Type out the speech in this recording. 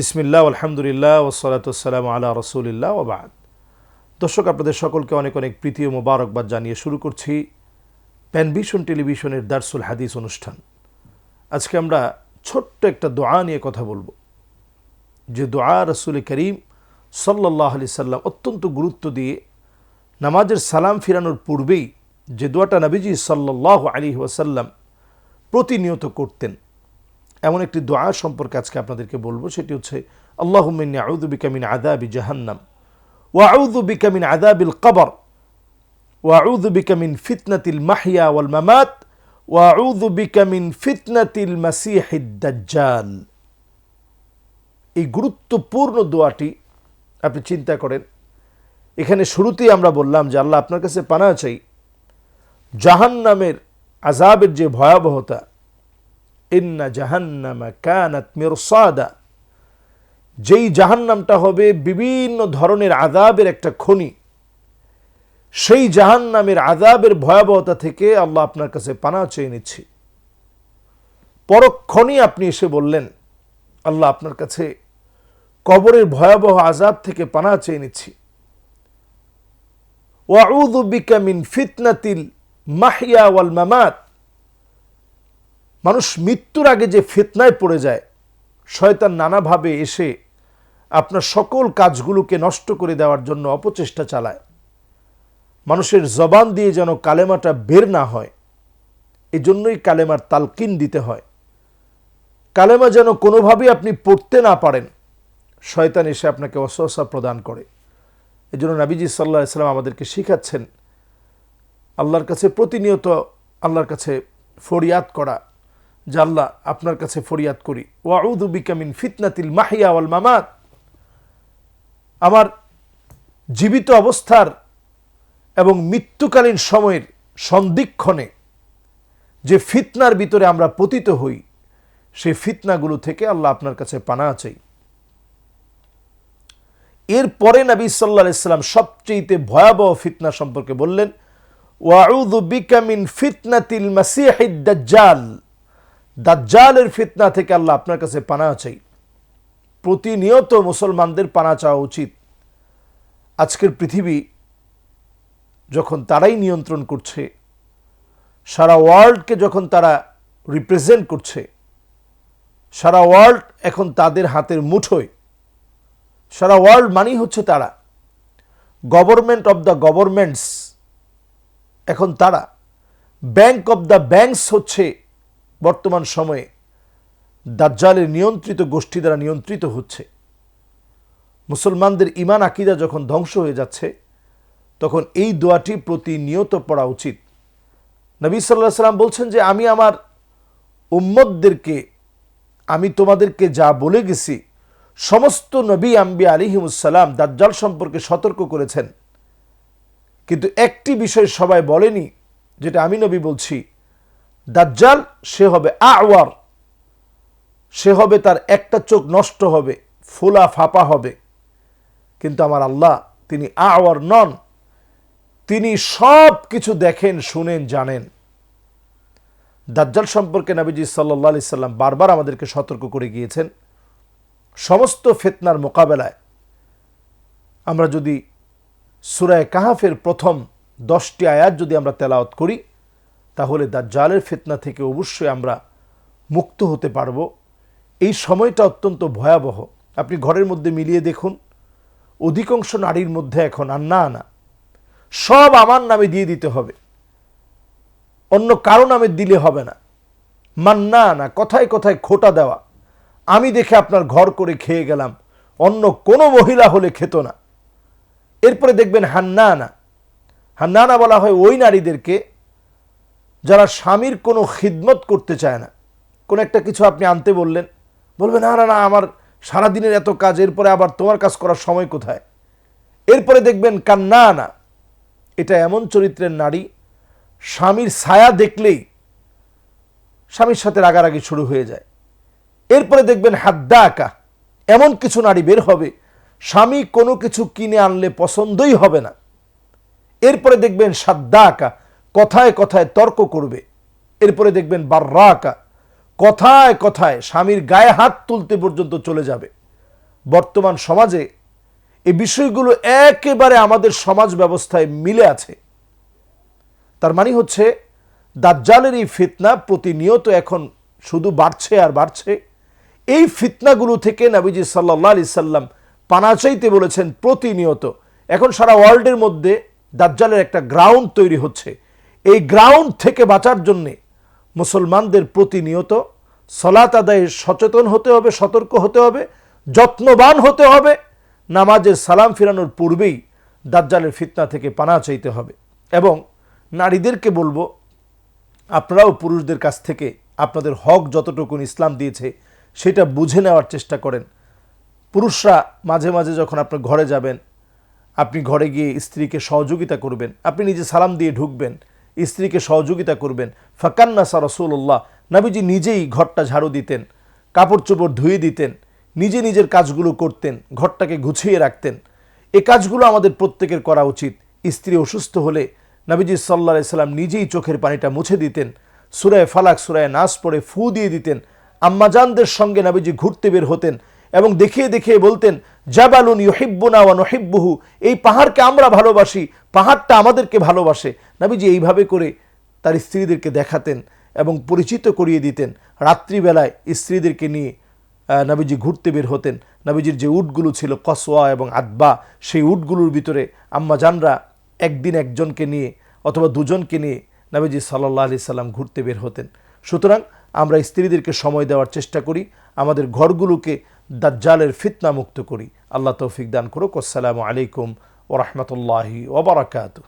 বিসমিল্লাহ, আলহামদুলিল্লাহ ওসলাতাম আলা রসুলিল্লাহ ওবাদ দর্শক, আপনাদের সকলকে অনেক অনেক প্রীতি ও মোবারকবাদ জানিয়ে শুরু করছি প্যানভিশন টেলিভিশনের দার্সুল হাদিস অনুষ্ঠান। আজকে আমরা ছোট্ট একটা দোয়া নিয়ে কথা বলব। যে দোয়া রসুল করিম সাল্লাহ আলি সাল্লাম অত্যন্ত গুরুত্ব দিয়ে নামাজের সালাম ফিরানোর পূর্বেই যে দোয়াটা নবীজি সাল্লাহ আলী ওয়াসাল্লাম প্রতিনিয়ত করতেন এমন একটি দোয়া সম্পর্কে আজকে আপনাদেরকে বলব, সেটি হচ্ছে আল্লাহ আউদু বিকামিন আদাবি জাহান্নাম ওয়াউদু বিকামিন আদাবিল কবর ওয়াউদু বিকামিন ফিতনাতিল মাহিয়া ওয়াল মামাত ওয়াউদু বিকামিন ফিতনাতিল মাসিহিদ দাজ্জাল। এই গুরুত্বপূর্ণ দোয়াটি আপনি চিন্তা করেন, এখানে শুরুতেই আমরা বললাম যে আল্লাহ আপনার কাছে পানা চাই। জাহান্নামের আজাবের যে ভয়াবহতা ইন্না জাহান্নামা কানাত মিরসাদা। যেই জাহান্নামটা হবে বিভিন্ন ধরনের আদাবের একটা খনি। সেই জাহান্নামের আদাবের ভয়াবহতা থেকে আল্লাহ আপনার কাছে পানা চেয়ে নিচ্ছি। পরক্ষণই আপনি এসে বললেন, আল্লাহ আপনার কাছে কবরের ভয়াবহ আজাব থেকে পানা চেয়ে নিচ্ছি। ওয়াউদু বিকা মিন ফিতনাতিল মাহিয়া ওয়াল মামাত। মানুষ মৃত্যুর আগে যে ফিতনায় পড়ে যায়, শয়তান নানাভাবে এসে আপনার সকল কাজগুলোকে নষ্ট করে দেওয়ার জন্য অপচেষ্টা চালায়। মানুষের জবান দিয়ে যেন কালেমাটা বের না হয়, এজন্যই কালেমার তালকিন দিতে হয়। কালেমা যেন কোনোভাবেই আপনি পড়তে না পারেন, শয়তান এসে আপনাকে অসহসা প্রদান করে। এই জন্য নাবিজি সাল্লাহ ইসলাম আমাদেরকে শিখাচ্ছেন, আল্লাহর কাছে প্রতিনিয়ত আল্লাহর কাছে ফরিয়াদ করা আল্লাহ আপনার কাছে ফরিয়াদ করি। ওয়াউদু বিকামিন ফিতনাতিল মাহিয়া ওয়াল মামাত। আমার জীবিত অবস্থার এবং মৃত্যুকালীন সময়ের সন্দিক্ষণে যে ফিতনার ভিতরে আমরা পতিত হই, সেই ফিতনাগুলো থেকে আল্লাহ আপনার কাছে পানা চাই। এরপরে নবী সাল্লা ইসলাম সবচেয়ে ভয়াবহ ফিতনা সম্পর্কে বললেন ওয়াউদু বিকামিন ফিতনাতিল মাসিহিদ দাজ্জাল। দাজ্জালের ফিতনা থেকে আল্লাহ আপনার কাছে পানা চাই। প্রতিনিয়ত মুসলমানদের পানা চাওয়া উচিত। আজকের পৃথিবী যখন তারাই নিয়ন্ত্রণ করছে, সারা ওয়ার্ল্ডকে যখন তারা রিপ্রেজেন্ট করছে, সারা ওয়ার্ল্ড এখন তাদের হাতের মুঠোয়, সারা ওয়ার্ল্ড মানেই হচ্ছে তারা। গভর্নমেন্ট অব দ্য গভর্নমেন্টস এখন তারা। ব্যাংক অব দ্য ব্যাংকস হচ্ছে বর্তমান সময়ে দাজ্জালের নিয়ন্ত্রিত গোষ্ঠী দ্বারা নিয়ন্ত্রিত হচ্ছে। মুসলমানদের ইমান আকিদা যখন ধ্বংস হয়ে যাচ্ছে, তখন এই দোয়াটি প্রতিনিয়ত পড়া উচিত। নবী সাল্লাহ সাল্লাম বলছেন যে, আমি আমার উম্মদদেরকে আমি তোমাদেরকে যা বলে গেছি, সমস্ত নবী আম্বি আলিহিমুসাল্লাম দাজ্জাল সম্পর্কে সতর্ক করেছেন। কিন্তু একটি বিষয় সবাই বলেনি, যেটা আমি নবী বলছি দাজ্জাল, সে হবে আওয়ার। সে হবে তার একটা চোখ নষ্ট হবে, ফোলা ফাপা হবে। কিন্তু আমার আল্লাহ, তিনি আওয়ার নন। তিনি সব কিছু দেখেন, শুনেন, জানেন। দাজ্জাল সম্পর্কে নবীজি সাল্লাহ আলি সাল্লাম বারবার আমাদেরকে সতর্ক করে গিয়েছেন। সমস্ত ফেতনার মোকাবেলায় আমরা যদি সুরায় কাহাফের প্রথম দশটি আয়াত যদি আমরা তেলাওয়াত করি তাহলে দাজ্জালের ফেতনা থেকে অবশ্যই আমরা মুক্ত হতে পারব। এই সময়টা অত্যন্ত ভয়াবহ। আপনি ঘরের মধ্যে মিলিয়ে দেখুন, অধিকাংশ নারীর মধ্যে এখন আন্না আনা। সব আমার নামে দিয়ে দিতে হবে। অন্য কারও নামে দিলে হবে না। মান্না আনা, কথায় কথায় খোটা দেওয়া। আমি দেখে আপনার ঘর করে খেয়ে গেলাম। অন্য কোনো মহিলা হলে খেত না। এরপরে দেখবেন হান্না আনা। হান্না আনা বলা হয় ওই নারীদেরকে যারা স্বামীর কোনো খিদমত করতে চায় না। কোনো একটা কিছু আপনি আনতে বললেন বলবে না না না, আমার সারাদিনের এত কাজ, এরপরে আবার তোমার কাজ করার সময় কোথায়? এরপরে দেখবেন কান্না না এটা এমন চরিত্রের নারী, স্বামীর ছায়া দেখলেই স্বামীর সাথে রাগারাগি শুরু হয়ে যায়। এরপরে দেখবেন হাদ্দা আঁকা এমন কিছু নারী বের হবে, স্বামী কোনো কিছু কিনে আনলে পছন্দই হবে না। এরপরে দেখবেন সাদ্দা আঁকা কথায় কথায় তর্ক করবে। এরপরে দেখবেন বার্রা আঁকা কথায় কথায় স্বামীর গায়ে হাত তুলতে পর্যন্ত চলে যাবে। বর্তমান সমাজে এই বিষয়গুলো একেবারে আমাদের সমাজ ব্যবস্থায় মিলে আছে। তার মানে হচ্ছে দাজ্জালের এই ফিতনা প্রতিনিয়ত এখন শুধু বাড়ছে আর বাড়ছে। এই ফিতনাগুলো থেকে নাবিজি সাল্লাহ আলি সাল্লাম পানা চাইতে বলেছেন প্রতিনিয়ত। এখন সারা ওয়ার্ল্ডের মধ্যে দাজ্জালের একটা গ্রাউন্ড তৈরি হচ্ছে। এই গ্রাউন্ড থেকে বাঁচার জন্যে মুসলমানদের প্রতিনিয়ত সলাত আদায়ে সচেতন হতে হবে, সতর্ক হতে হবে, যত্নবান হতে হবে, নামাজের সালাম ফিরানোর পূর্বেই দাজ্জালের ফিতনা থেকে পানা চাইতে হবে। এবং নারীদেরকে বলব, আপনারাও পুরুষদের কাছ থেকে আপনাদের হক যতটুকু ইসলাম দিয়েছে সেটা বুঝে নেওয়ার চেষ্টা করেন। পুরুষরা মাঝে মাঝে যখন আপনার ঘরে যাবেন, আপনি ঘরে গিয়ে স্ত্রীকে সহযোগিতা করবেন, আপনি নিজে সালাম দিয়ে ঢুকবেন স্ত্রীকে সহযোগিতা করবেন। ফাকান্না সা রসুল্লাহ নাবিজি নিজেই ঘরটা ঝাড়ু দিতেন, কাপড় চোপড় ধুয়ে দিতেন, নিজে নিজের কাজগুলো করতেন, ঘরটাকে গুছিয়ে রাখতেন। এ কাজগুলো আমাদের প্রত্যেকের করা উচিত। স্ত্রী অসুস্থ হলে নাবিজি সাল্লা সাল্লাম নিজেই চোখের পানিটা মুছে দিতেন, সুরায় ফালাক, সুরায় নাচ পড়ে ফু দিয়ে দিতেন। আম্মাজানদের সঙ্গে নাবিজি ঘুরতে বের হতেন এবং দেখিয়ে দেখিয়ে বলতেন, জাবালুন ইউহিব্বুনা ওয়া নহিব্বুহু। এই পাহাড়কে আমরা ভালোবাসি, পাহাড়টা আমাদেরকে ভালোবাসে। নাবিজি এইভাবে করে তার স্ত্রীদেরকে দেখাতেন এবং পরিচিত করিয়ে দিতেন। রাত্রিবেলায় স্ত্রীদেরকে নিয়ে নাবিজি ঘুরতে বের হতেন। নাবিজির যে উটগুলো ছিল কসোয়া এবং আদবা সেই উটগুলোর ভিতরে আম্মাজানরা একদিন একজনকে নিয়ে অথবা দুজনকে নিয়ে নাবিজি সাল্লাহ আলি সাল্লাম ঘুরতে বের হতেন। সুতরাং আমরা স্ত্রীদেরকে সময় দেওয়ার চেষ্টা করি। আমাদের ঘরগুলোকে দাজ্জালের ফিতনা মুক্ত করি। আল্লাহ তৌফিক দান করুক। আসসালামু আলাইকুম ওরহমতুল্লাহি ওবরাকাতু